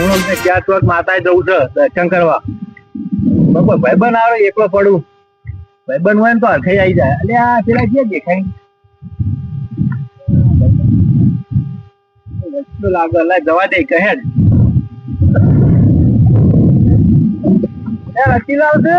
હું અમને ક્યાં ચોક માતા જવું છે દર્શન કરવા બપોર ભાઈબંધ આવે, એકલો પડું. ભાઈબંધ હોય ને તો હરખાઈ આવી જાય. એટલે આ પેલા જે દેખાય. લાગે એટલે જવા દે, કહે જ. એ રચીલાલ છે?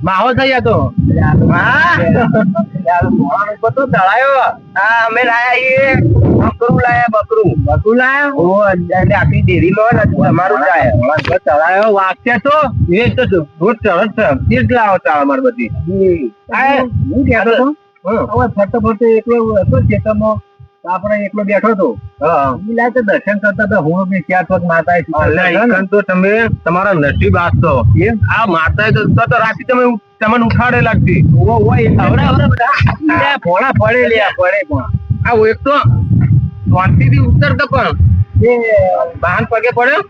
માહો થઈ જતો હા અમે લાયા એ બકરું લાયા બકરું. બકરું લાયા? ઓ એટલે આખી ડેરી લો ને તમારું લાયા. ચડાયો વાગશે તો? એ તો જો, રોજ ચડત છે. કેટલા આવો ચાલ માર બધી. હું કહેતો હતો? ફરતો ફરતો એકલો હતો ખેતરમાં. આપણે એકલો બેઠો હતો હા. તો દર્શન કરતા હતા હું બી ક્યાં ચોક માતા તો તમે તમારા નસીબ આસતો આ માતા તો તો તો રાતે તમે તમને ઉઠાડે લાગતી. ભોળા પડે લ્યા પડે પણ. આ એક તો શાંતિથી ઉતરતો પણ. એ. વાહન પગે પડ્યો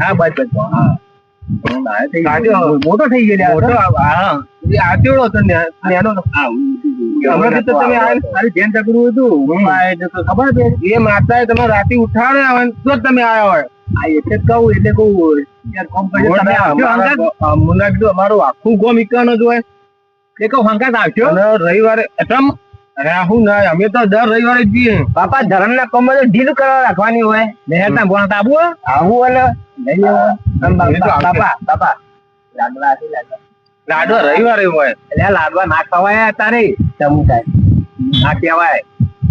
હા બસ બસ હા. હું નાયો થઈ ગયો. કાઢ્યો. મોટો થઈ ગયો મોટો લ્યા. આ- હા એ આચેડો હતો નેનો હમણાંથી તો તમે મારી ધ્યાન ચકરું હતું હું આયો તો તો ખબર છે એ માતાએ તમે રાતે ઉઠાડે આવે તો જ તમે આયા હોય. આ એટલે કહું એટલે કહું યાર કોમ અમારું આખું ગોમ ઈકાનો જ હોય. એ કહું હંકાત આવશો રવિવારે રવિવારે ના અમે તો દર રવિવારે જ જઈએ. બાપા ધર્મ ના કોમ તો ઢીલ કરવા રાખવાની હોય. નહેર આવું અને નહીં બાપા બાપા લાડવા લાડવા. રવિવારે હોય. એટલે લાડવા ના ખવાય તારે. થાય. ના કહેવાય.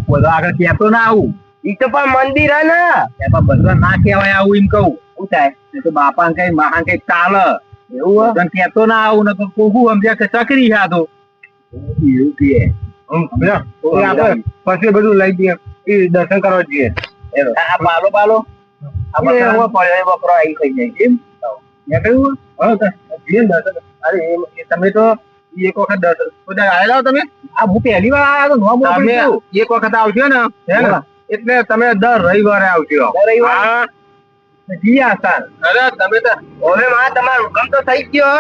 બધો આગળ કહેતો ના આવું. ઈ તો પણ મંદિર હે ને. પણ બધો ના કહેવાય આવું એમ કહું. શું થાય? તો બાપા કઈ મહા કઈ ચાલે એવું કેતો ના આવું ને તો કોકું સમજ્યા કે ચકરી ખાધો એવું કહે. પછી બધું લઈ જઈએ. એ દર્શન કરવા જઈએ. આ પાલો પાલો. તમે તો એક વખત આવેલા તમે? આ હું પહેલી વાર આવ્યો તો એક વખત આવજો ને. એટલે તમે દર રવિવારે આવજો. રવિવાર? જી આસાન અરે તમે તો હવે માં તમારો હુકમ તો થઈ ગયો.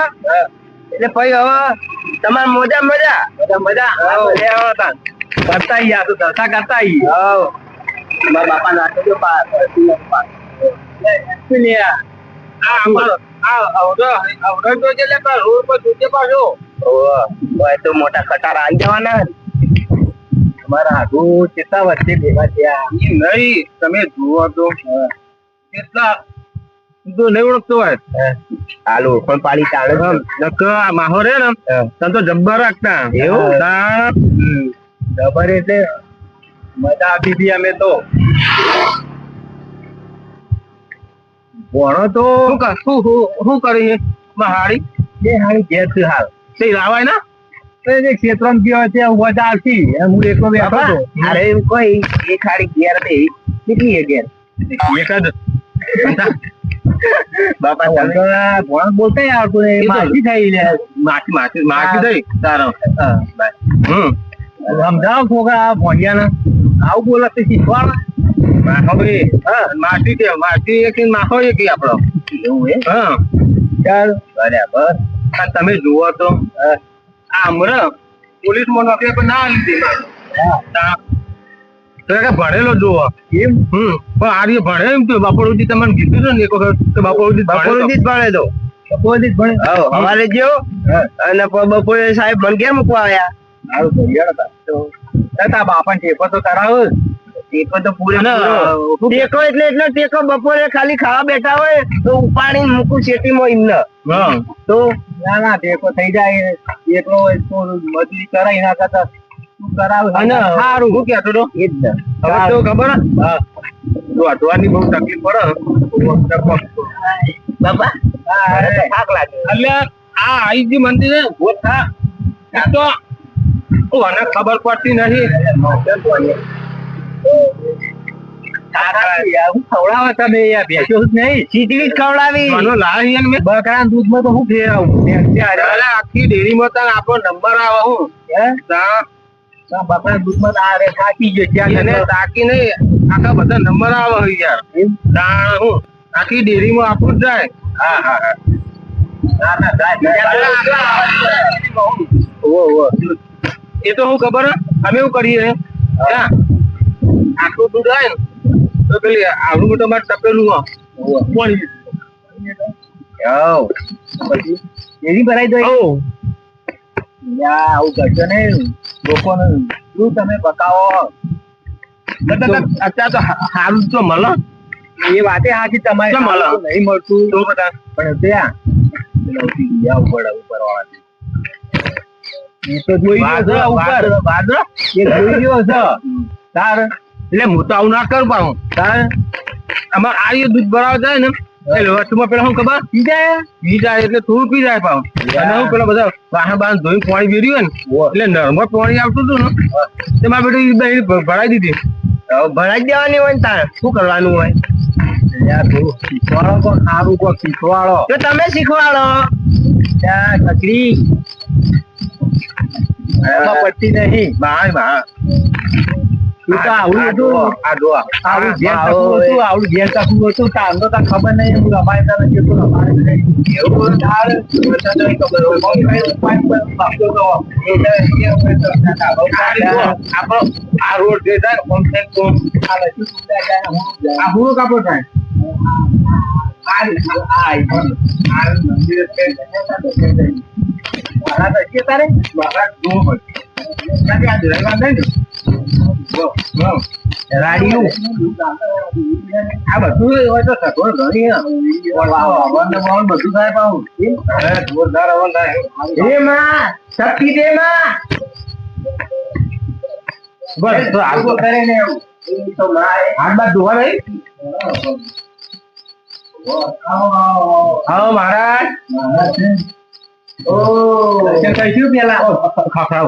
એટલે ભાઈ હવે તમારે મોજા મજા? મજા મજા. મજા આવે તાન. કરતા આઈ આ તો દશા કરતા ઈ મારા બાપા ના દો પાર શું લે આ? આ અમારો આ તો રોડ પર જોજે પાછો. ઓય તો મોટા ખટારા આવી જવાના તમારા હાથો ચેતા વચ્ચે ભેગા થયા. નહીં તમે જુઓ તો. કેટલા તો નહીં ઓળખતો હોય. હાલો પણ પાડી તાણે હમ, નકર રે ને તને તો જબ્બર રાખતા. એવું? તાણ એટલે મજા આપી હતી અમે તો. ભણો તો. શું શું શું- શું કરી છે હાલ. તે લાવાય ના? જે ક્ષેત્રમાં ગયો છે આવતી. એમ હું એકલો બેઠો હતો. અરે એમ કોઈ એ ખાલી ઘેર દે કેટલી એક જ. બાપા તમે ભણ બોલતા આવતું એ માછી થઈ લે માખી માખી માખી થઈ? તારો. હમ. સમજાવ છોકરા આ ભણ્યાને. આવું બોલે તે શીખવાડ માખો ભાઈ હા. માખી કે માખી એક માખો એક આપણો. એવું હે? હા. ચાલ. બરાબર. અને તમે જુઓ તો. આ હમણાં પોલીસમાં નોકરી પર ના લીધી. હા. કે ભણેલો જોવો. એમ? હમ. પણ આ રીતે ભણે એમ તો બપોર સુધી તમને કીધું છે ને એક વખત તો બપોર સુધી જ ભણે તો. બપોરથી જ ભણે? હવારે ગયો અને બપોરે સાહેબ મને કેમ મૂકવા આવ્યા? સારું ભણ્યા હતા. તો તારા બાપાને ટેકો તો કરાવો ટેકો તો પૂરે ટેકો એટલે એટલે ટેકો બપોરે ખાલી ખાવા બેઠા હોય તો ઉપાડીને મૂકું શેટીમાં એમને. હા. તો ના ના ટેકો થઈ જાય. એકલો મજૂરી કરાય ના કરતા. અને સારું હું કહેતો હતો? એ જ હવે તો ખબર હે? હા. વાંચવાની બહુ તકલીફ પડે બાપા હા, મને તો અરે. થાક લાગે. એટલે આ આઈજી મંદિર હે, ગોથા. આ તો મને ખબર પડતી નથી? ખવડાવે તમે યાર ભેંસો જ નહીં. ચીતવી જ ખવડાવી લાળ અહીંયા દૂધમાં તો હું ફેરાવું. આખી ડેરીમાં તાર આપણો નંબર આવે હું. દૂધમાં તો આ રે થાકી ગયો ત્યાં એને એને નહીં આખા બધા નંબર આવે છે યાર. તાણ હું આખી ડેરીમાં આપણું જાય. હા હા હા. ના ના જાય, જાય, જાય. ઓહો, ઓહો. એ તો હું ખબર? અમે એવું કરીએ. આટલું દૂધ આવે ને તો પેલી આવડું મોટું અમારે તપેલું. પાણી. પછી એની ભરાઈ દો યા આવું કરશો ને લોકોને શું તમે બતાવો? અત્યારે તો- સારું તો મળે. એ વાતે હાજી તમારે નહીં મળતું. તો બધા પણ ત્યાં પેલાથી ગયા ઉપર ઉપર વાળા તો જોઈ ગયો ઉપર. વાદળા, વાદળા? એ જોઈ ગયો છે. તાર. એટલે હું તો આવું ના કરું પણ તાર. અમારે આ દૂધ ભરાવા જાય ને એટલે વસ્તુમાં પેલા શું ખબર? પી જાય. પી જાય એટલે થોડું પી જાય પાછું. અને હું પેલા બધા વાહન બાહન ધોઈ પાણી હોય ને એટલે નર્મદ પાણી આવતું હતું ને તેમાં બેટું દહીં ભરાઈ દીધી. ભરાઈ દેવાની હોય ને તારે? શું કરવાનું હોય? શીખવાડો સારું કોણ? શીખવાડો. તો તમે શીખવાડો. કકડી. પડતી નહીં. ભાઈ ભા તું તો આવડું હતું આવડું ઘેર ઓય. હતું આવડું ઘેર ટકવું હતું તાર તો ખબર નહીં હું રમાય તને કેટલું રમાય નહીં. એવું તાર તને ખબર હોય. તો. હોય તો આપણો આ રોડ જે થાય થાય તો આ હું કાપો થાય જ તો તારે? મારા જોવો પડે. ત્યાંથી નહીં? જો, જો. રાડીયું. આ બધું હોય તો સગવડ ઘણી. હવન ને પવન બધું થાય. અરે જોરદાર હવન થાય એ માં, શક્તિ દે માં. બસ તો આવું આ કરે ને હાથ બાદ ધોવા નહીં હા મહારાજ ઓ. દર્શન કરીશું પેલા? ખાખરાવ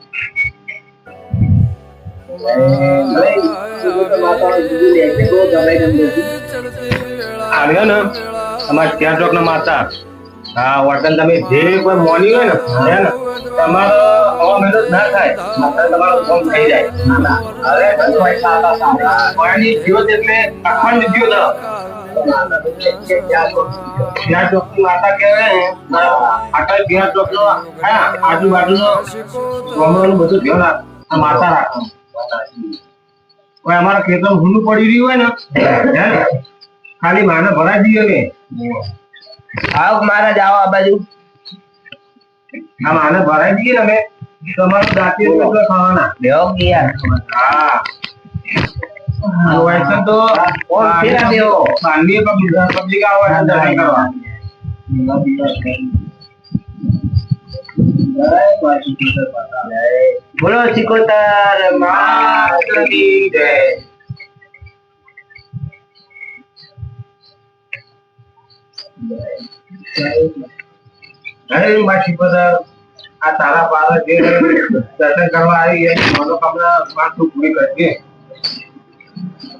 ને ના માતા. વર્તન તમે જે પણ મોની હોય ને ને, તમારો હવા મહેનત ના થાય. માત્ર તમારો ની માતા કહેવાય ને આટલા ચોક નો હા, આજુબાજુનો. ગામડાનું બધું ધ્યાન માતા રાખવાનું. કોઈ અમારા ખેતર ભૂલું પડી રહ્યું હોય ને ખાલી માને ભરાઈ દઈએ ને. આવો મહારાજ આવો આ બાજુ. આ માને ભરાઈ દઈએ ને અમે. તમારું દાંતી ખાવાના દેવો ગયા હા. વૈસે તો? બાંધીએ પબ્લિક આવે છે દર્શન કરવા. બોલો સિકોતર માતની જય. બધા આ તારા પારા દર્શન કરવા આવી એની માં પૂરી કરજે.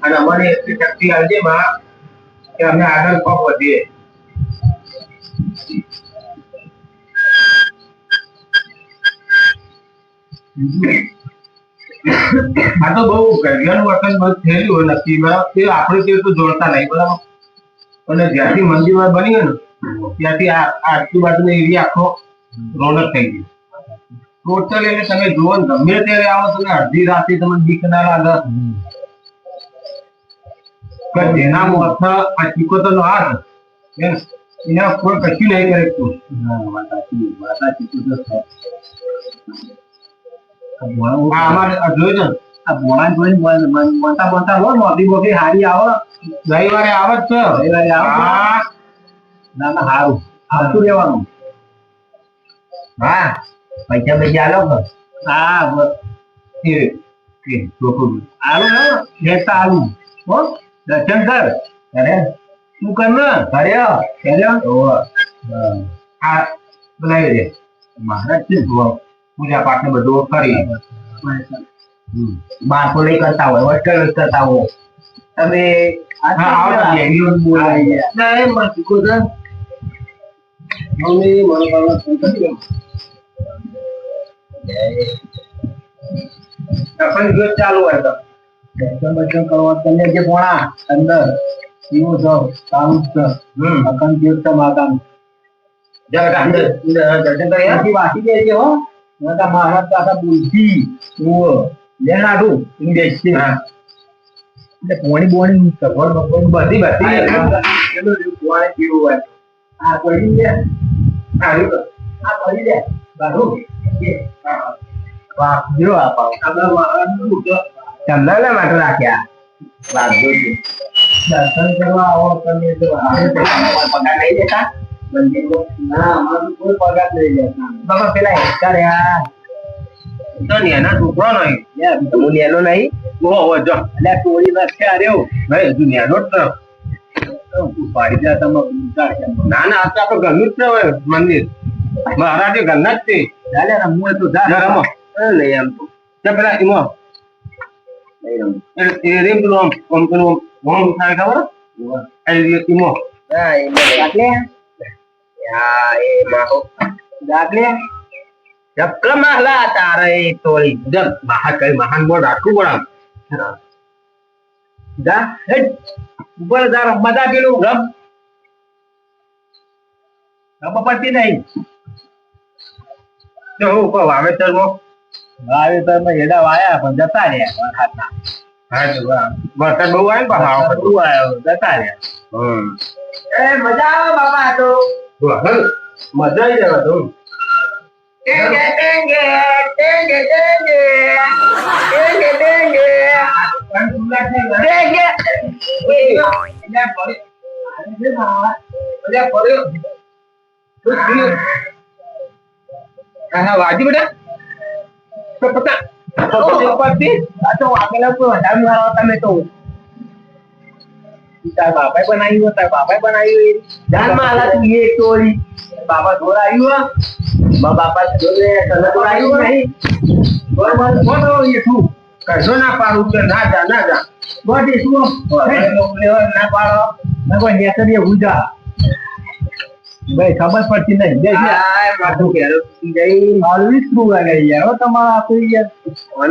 અને અમને એટલી શક્તિ આવજે માં, કે અમે આગળ પગ વધીએ. આ તો બહુ ઘડિયાળનું વર્તન બંધ થયેલું હોય નક્કીમાં તે આપણે તે તો જોડતા નહીં, બરાબર? અને જ્યાંથી મંદિરમાં બની ને, ત્યાંથી આ આજુબાજુનો એરિયા આખો રોનક થઈ ગયો. ટોટલ એટલે તમે જુઓ ને, ગમે ત્યારે આવો તમે, અડધી રાતે તમે બીક ના લાગે જેના મોથ આ ચીકોતર નો હાથ એના કોઈ કશું નહીં કરે તું. આ અમારે હા દર્શન કર અરે તું કર ને કર્યો કર્યો હા. બોલાવી દે મહારાજ પૂજા પાઠ ને બધું કરી. બાળકો લઈ કરતા હોય હોસ્ટેલ કરતા હોય. તમે છો. ચાલુ હોય તો. દર્શન બર્શન કરવા તમે જે પોણા અંદર. છો? સારું હમ. અખંડ છે અંદર. દર્શન કરી વાંચી દેજે હો. નકર મહારાજ તો આખા બુદ્ધિ ઉવ્વ. લેણ આડું ઈ બેસશે. હા. એટલે પોણી બોણી સગવડ બગવડ બધી બધી હા, એકદમ પેલું જેવું પોણી પીવું હોય આ પડી દે સારું તો. આ પડી દે બાજુ એ. હા. વાહ જો આ પાવ આપણે મહારાજનું તો તમને ના માટે રાખ્યા વાંધો નહીં. દર્શન કરવા આવો તમે તો આવે તો તમારે પગાર લઈ લેતા મંદિરમાં? ના અમારું કોઈ પગાર લઈ લેતા બાબા પેલા હેચકા રહ્યા તો નેના છોકરો નહીં હું નેનો નહીં ઓહો ઓહો, જો અલ્યા ટોળી નથી આ રહ્યો ભાઈ હજુ નેનો જ છે. પાડી દે તમે ઉતાર કેમ ના ના આ તો ઘરનું જ છે મંદિર મહારાજે ઘરના જ છે ચાલે એ તો જા રમો નહીં એમ તો તે પેલા એમાં રમવું. રીમ પેલું આમ આમ પેલું આમ થાય ખબર હા એમાં હા એ માહો દાખલે ચક્ર માહલા તારે એ તોડી જબ કઈ મહાન રાખવું પડે ઉપર જા પેલું રમ નહીં તો વાવેતરમાં હેડા વાયા પણ જતા રહ્યા. વરસાદ બહુ આવે ને પાછા વખતે. આવ્યો જતા રહ્યા હમ. એ મજા આવે બાપા તો. મજા આવી જાય તો ફરી- એટલે ફર્યો. તો થયું. હા, હા, વાજી બેટા. પતા. તો પછી આ તો વાગેલા તો વધારે મારવા તમે તો તાર બાપાએ બનાવ્યું તાર બાપાએ બનાવ્યું ધ્યાનમાં માલા તું એ ચોરી બાપા જોર આવ્યું. મા બાપા તને તો આવ્યું નહીં બરોબર બોલો એ તું. કશો ના પાડું કે ના જા ના જા. બોડી શું ના પાડો. ના કોઈ નેતરીએ ઉજા ભાઈ ખબર પડતી નહીં. બે માથું કેરો જય માલવી શું લાગે યાર તમારા આપી યાર.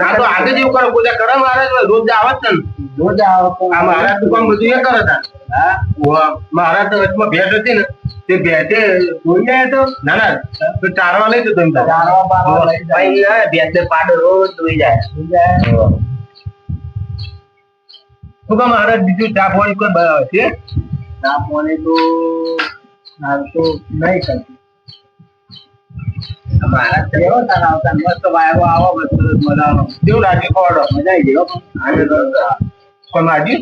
આ તો આજે જેવું કરો પૂજા કરો મારે રોજ આવત ને. આ મહારાજ તો કામ બધું એ કરે હા? વાહ, તો વચમાં ભેટ હતી ને. તે ભેટે જોઈ તો ના ના તો ચારવા લઈ જતો એમ ચારવા બારવા લઈ જાય. ભાઈ પાડો રોજ જોઈ જાય. શું કામ મહારાજ બીજું ચા પાણી કોઈ બનાવે છે? ચા પાણી તો હાલ તો નહીં કરતી. મારા કેવો તારા આવતા મસ્ત વાયરો આવો મસ્ત મજાનો. કેવું લાગ્યું? ખવડો મજા આવી ગયો કોઈ માજી?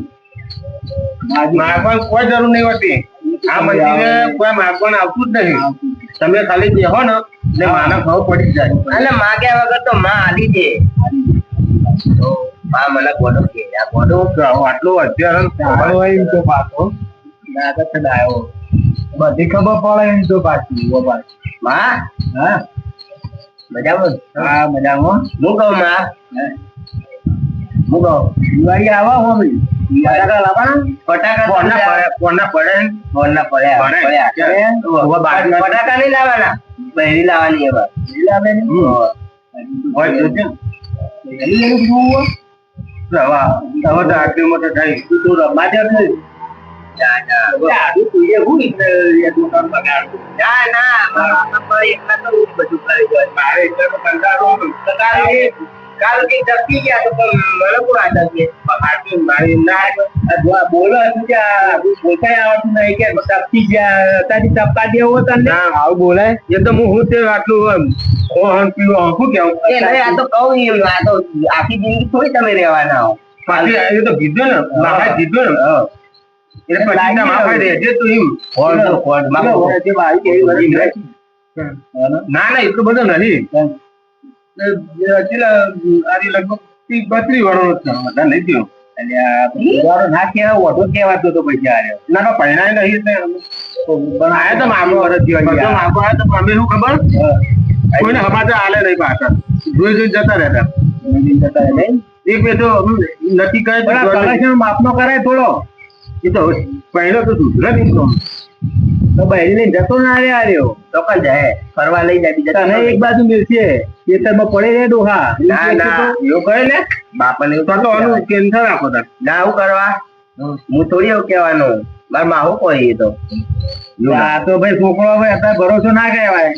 માગવાનું કોઈ જરૂર નહીં હોતી. આ મંદિરે કોઈ માગવાનું આવતું જ નહીં. તમે ખાલી બેહો ને એટલે માને ખબર પડી જાય. અને માગ્યા વગર તો માં આલી દે. માં મને ગોડો કે આ ગોડો? આટલું અત્યારે સારો હોય એમ તો પાછો. લાગે છે ડાયો. બધી ખબર પડે એમ તો પાછી. પાછી માં? હા. મજામાં? હા મજામાં. હું કહું માં? કહું દિવાળી આવા હો ભાઈ. ફટાકડા લાવવાના? ફટાકા કોના પડે કોના પડે પડ્યા ફટાકા નહીં લાવવાના? બહેરી લાવવાની હવે. દિવાળી આવે ને? હોય જોજે. ને. કાલ કઈ ટપકી ગયા તો મને કોઈ આદત છે આટલું મારી ના બોલો ત્યાં બોલતા આવડતું નહીં કે ટપકી ગયા તારી ટપકા દેવો તને ના આવું બોલાય. એ તો હું હું તે આટલું ઓહન પીવું શું કેવું? એ નહીં આ તો કહું એમ આ તો આખી જિંદગી થોડી તમે રહેવાના હો. પાછી એ તો કીધું ને મારા કીધું ને. એટલે પછી ના માફા રહેજે તું એમ. કોણ કોણ? ફોડમાં બોલો, જે બાવી કેવી બધી ના ના એટલું બધું નથી. છેલ્લા આરી લગભગ ત્રીસ બત્રીસ વર્ષનો જ નહીં થયો? અને ના કહેવાય ઓઢો કહેવાતો તો પછી આ રહ્યો. ના પરિણામ નહીં. પણ આયા તો મામો વર્ષ જેવા બધો આયા તો અમે શું ખબર? કોઈને હમાચાર આલે નહીં પાછા જોઈ જોઈ જતા રહેતા. નથી જતા રહે? એક બે તો નક્કી કરે માપનો કરાય થોડો. એ તો પહેલો તો સુધરે નહીં તો બહેરી લઈને જતો ના રે આ રહ્યો. તો કઈ જાય. ફરવા લઈ જાય બીજા તને એક બાજુ મિલશે ખેતરમાં પડે રે ડોહા. ના ના. એવું કરે ને બાપાને એવું તો તો આનું કેન્સર આપો તાર? ના આવું કરવા? હું થોડી એવું કહેવાનું. માર માહુ કોઈ તો. આ તો ભાઈ છોકરો હવે અત્યારે ભરોસો ના કહેવાય.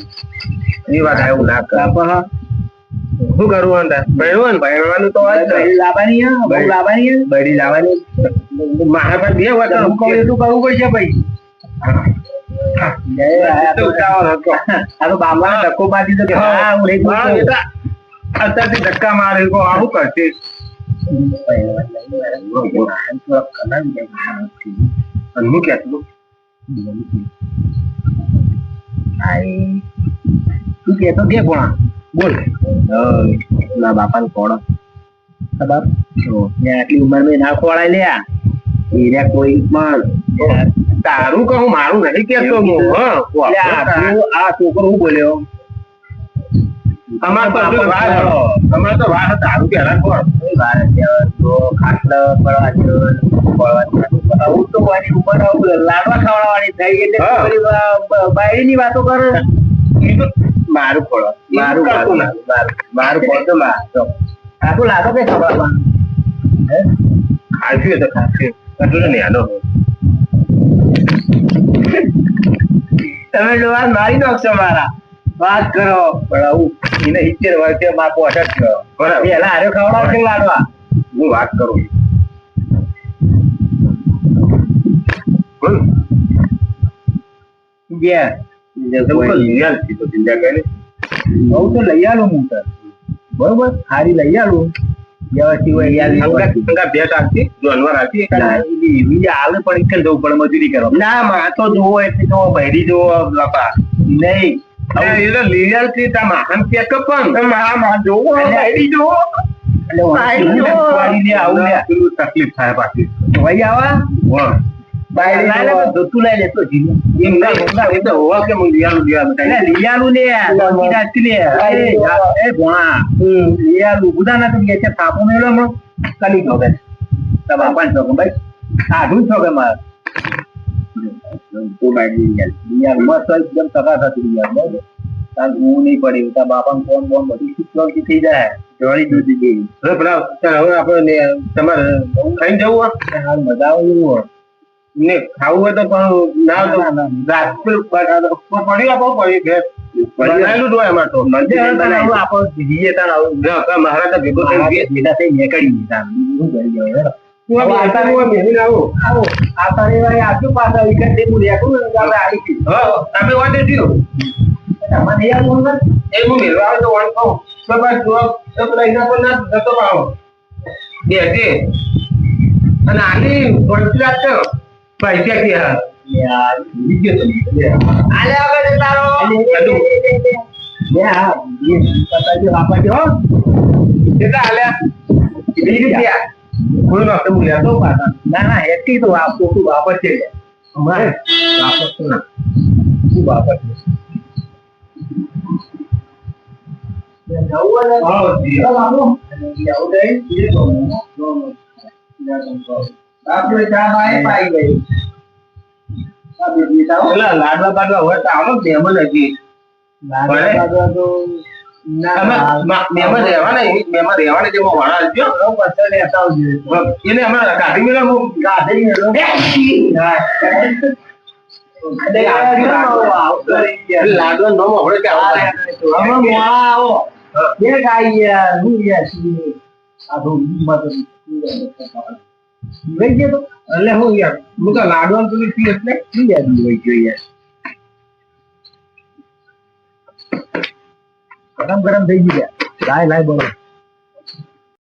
એ વાત એવું ના કર શું કરવું અંદર ભણવું ભણવાનું તો લાવવાની લાવવાની. બળી લાવવાની. મારા પર બે વાત હું કહું એટલું કરવું પડશે ભાઈ. ધક્કો મારી અત્યારથી ધક્કા આવું કરશે? હું કહેતો તું કેતો કે કોણ? બોલ. ના બાપા કોણ? ખબર? ને આટલી ઉંમરમાં ના ખોળાય લ્યા. એને કોઈ પણ તારું કહું મારું નથી કેતો હું હા આ છોકરો હું બોલ્યો? અમાર તો વાર અમાર તો વાર. તારું પહેલા કોણ? વાર તો ખાટલા પડવા જો, પડવા જો. તો કોઈની ઉંમર લાડવા ખવડાવવાની થઈ એટલે હા. બધી વા- બ- બાયડીની વાતો કરે. મારું ખોળો મારું મારું ના. મારું પડતો માર આ તો લાડો કઈ ખવડાવવાનું હે? એ તો આનો તમે ડોહા મારી નાખશો મારા. વાત કરો. પણ આવું એને સિત્તેર વર્ષે માપો પોસઠ થયો બરાબર. એલા હારે ખવડાવશે લાડવા. હું વાત કરું તો લઈ આલ. હું બરોબર? હારી લઈ આલું. મજૂરી કરવા? ના માં તો જોવો એટલે જોવો બહેરી જોવો બાપા. નહીં. એ તો લઈ આલથી તા માહન ચેકઅપ પણ. માં જોવો બહેરી જોવો. એટલે આવું તકલીફ થાય આવા એટલે બાકી ભાઈ સાધું હું નહીં પડી. તારા બાપાને ફોન ફોન બધું શીખવાથી થઈ જાય. જોડી દૂધી ગઈ હવે પેલા હવે આપડે તમારે ખાઈને જવું હોય હાલ મજા આવે એવું હોય. ને ખાવું હોય તો પણ ના તો ના, પડી આપો પડી ઘેર બનાવેલું જ હોય અમારે તો. કાં મહારાજા ભેગો જઈએ. ભેગા થઈ નીકળી. તું તો. તો તો હશે. અને આની વળતી રાખજો. પૈસા ક્યાં? યાર, ગયો તો નહીં. આલે વગર તારો લે, લે, હા, એ દો, વાપરજો, હો. કેટલા આલ્યા? વીસ રૂપિયા. કોઈ નો આપણે મૂલ્યા તો પાછા. ના ના હેઠી તો આ ખોટું વાપર છે અમારે વાપરતું ના. શું વાપરશે? છે નવું ને? હા, જી. ચાલ આપો. જવું નો નો તો હું. આપણે ચા પાઈ ગઈ. લાડવા બાડવા હોય તો આવો મહેમાન હજી લાડવા ના, બે ગાય હું આ લઈ ગયો એટલે હું યાર, હું તો લાડવાનું પેલું પી એટલે શું યાર લઈ ગયો યાર ગરમ ગરમ થઈ ગયું લાય લાય બોલો.